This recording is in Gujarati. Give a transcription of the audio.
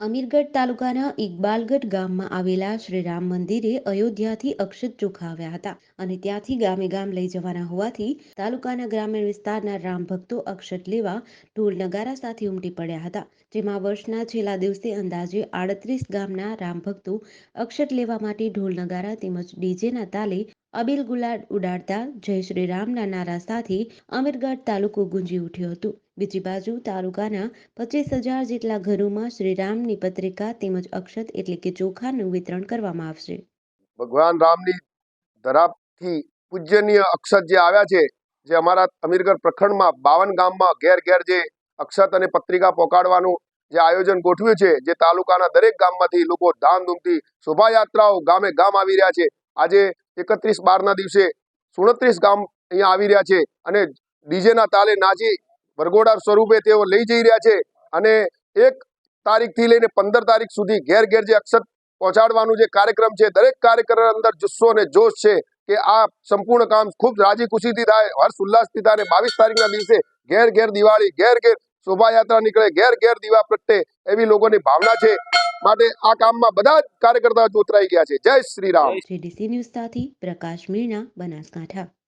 અમીરગઢ તાલુકાના ઇકબાલગઢ ગામમાં આવેલા શ્રી રામ મંદિરે અયોધ્યાથી અક્ષત ચોખા આવ્યા હતા અને ત્યાંથી ગામે ગામ લઈ જવાના હોવાથી તાલુકાના ગ્રામીણ વિસ્તારના રામ ભક્તો અક્ષત લેવા ઢોલ નગારા સાથે ઉમટી પડ્યા હતા. જેમાં વર્ષના છેલ્લા દિવસે અંદાજે આડત્રીસ ગામના રામ ભક્તો અક્ષત લેવા માટે ઢોલ નગારા તેમજ ડીજેના તાલે અબીલ ગુલાડ ઉડાડતા જય શ્રી રામના નારા સાથે અમીરગઢ તાલુકો ગુંજી ઉઠ્યો હતો. બીજી બાજુ તાલુકાના પચીસ હજાર જેટલા ઘરોમાં શ્રીરામની પત્રિકા તેમજ અક્ષત એટલે કે ચોખાનું વિતરણ કરવામાં આવશે. ભગવાન રામની ધરાપથી પૂજ્યનીય અક્ષત જે આવ્યા છે, જે અમારા અમીરગઢ પ્રખંડમાં બાવન ગામમાં ઘેર ઘેર જે અક્ષત અને પત્રિકા પહોંચાડવાનું જે આયોજન ગોઠવ્યું છે, જે તાલુકાના દરેક ગામમાંથી લોકો ધામધૂમથી શોભાયાત્રાઓ ગામે ગામ આવી રહ્યા છે. આજે એકત્રીસ બારના દિવસે સુડત્રીસ ગામ અહીંયા આવી રહ્યા છે અને ડીજેના તાલે નાચી વરઘોડા સ્વરૂપે તેઓ લઈ જઈ રહ્યા છે અને એક તારીખથી લઈને પંદર તારીખ સુધી ઘેર ઘેર જે અક્ષત પહોંચાડવાનું જે કાર્યક્રમ છે, દરેક કાર્યક્રમ અંદર જુસ્સો અને જોશ છે કે આ સંપૂર્ણ કામ ખૂબ રાજી ખુશીથી થાય, હર્ષ ઉલ્લાસથી થાય અને બાવીસ તારીખના દિવસે ઘેર ઘેર દિવાળી, ઘેર ઘેર શોભાયાત્રા નીકળે, ઘેર ઘેર દીવા પ્રગટે એવી લોકોની ભાવના છે. માટે આ કામમાં બધા જ કાર્યકર્તાઓ જોતરાઈ ગયા છે. જય Shri Ram. DC news Prakash Meena Banaskantha.